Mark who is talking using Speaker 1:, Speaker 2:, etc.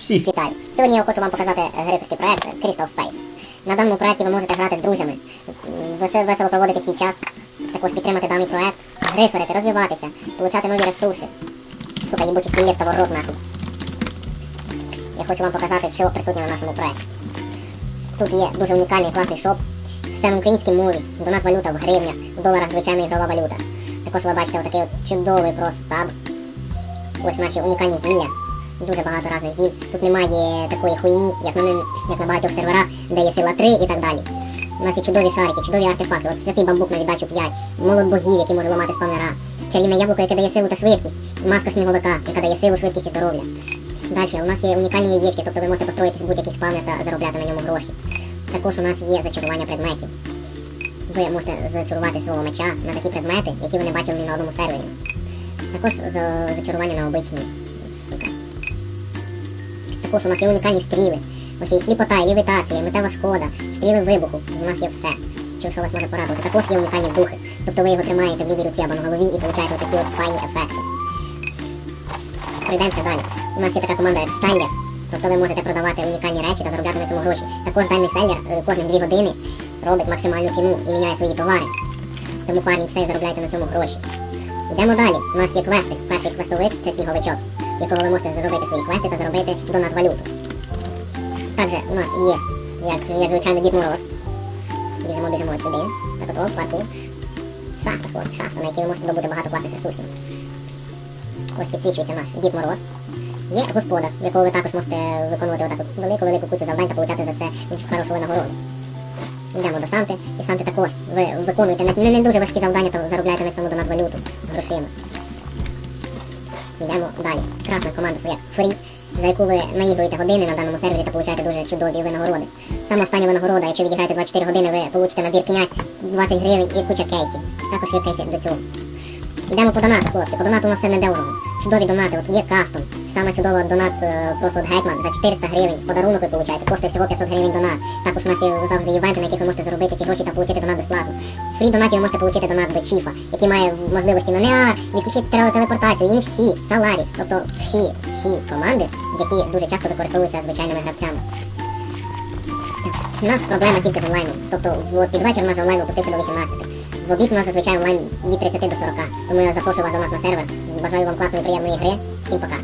Speaker 1: Всіх.
Speaker 2: Вітаю! Сьогодні я хочу вам показати гриферський проект Crystal Space. На даному проекті ви можете грати з друзями, весело, проводити свій час, також підтримати даний проект, гриферити, розвиватися, отримати нові ресурси. Сука, їбучий скелет того рот нахуй. Я хочу вам показати, що присутнє на нашому проекті. Тут є дуже унікальний класний шоп. Все на українській мові, донат валюта в гривнях, в доларах звичайна ігрова валюта. Також ви бачите отакий от чудовий просто таб. Ось наші унікальні зілля. Дуже багато різних зіль. Тут немає такої хуйні, як на, як на багатьох серверах, де є сила 3 і так далі. У нас є чудові шарики, чудові артефакти. От святий бамбук на віддачу 5, молот богів, який може ламати спавнера, чарівне яблуко, яке дає силу та швидкість, маска сніговика, яка дає силу, швидкість і здоров'я. Далі у нас є унікальні яєчки, тобто ви можете построїти будь-який спавнер та заробляти на ньому гроші. Також у нас є зачарування предметів. Ви можете зачарувати свого меча на такі предмети, які ви не бачили ні на одному сервері. Також зачарування на обичні. Також у нас є унікальні стріли. Ось є сліпота, і левітація, і метева шкода, стріли вибуху. У нас є все. Що, що вас може порадувати. Також є унікальні духи. Тобто ви його тримаєте в лівій руці або на голові і получаєте такі от файні ефекти. Пройдемося далі. У нас є така команда як селлер. Тобто ви можете продавати унікальні речі та заробляти на цьому гроші. Також даний селлер е, кожні 2 години робить максимальну ціну і міняє свої товари. Тому фарміть все і заробляйте на цьому гроші. Йдемо далі. У нас є квести. Перший квестовик це сніговичок, якого ви можете зробити свої квести та заробити донат валюту. Також у нас є, як, як звичайно, Дід Мороз. Біжимо, біжимо сюди. Так от, о, паркур. Шахта, хлопці, шахта, на якій ви можете добути багато класних ресурсів. Ось підсвічується наш Дід Мороз. Є господар, в якого ви також можете виконувати отаку велику-велику кучу завдань та получати за це хорошу винагороду. Йдемо до Санти, і в Санти також ви виконуєте не, не, дуже важкі завдання, то заробляєте на цьому донат валюту з грошима. Йдемо далі. Красна команда своя Фрі, за яку ви наігруєте години на даному сервері та получаєте дуже чудові винагороди. Саме остання винагорода, якщо відіграєте 24 години, ви получите набір князь 20 гривень і куча кейсів. Також є кейси до цього. Йдемо по донату, хлопці. По донату у нас все недорого. Чудові донати, от є кастом. Саме чудова донат е, просто от гетьман за 400 гривень. Подарунок ви получаєте, коштує всього 500 гривень донат. Також у нас є завжди івенти, на яких ви можете заробити ці гроші та отримати донат безплатно. Фрі донатів ви можете отримати донат до Чіфа, який має можливості на НЕА, відключити телепортацію, їм всі, Саларі, тобто всі, всі команди, які дуже часто використовуються звичайними гравцями. У нас проблема тільки з онлайном. Тобто от під вечір наш онлайн опустився до 18. В обід у нас зазвичай онлайн від 30 до 40. Тому я запрошую вас до нас на сервер. Бажаю вам класної приємної гри. Всім пока.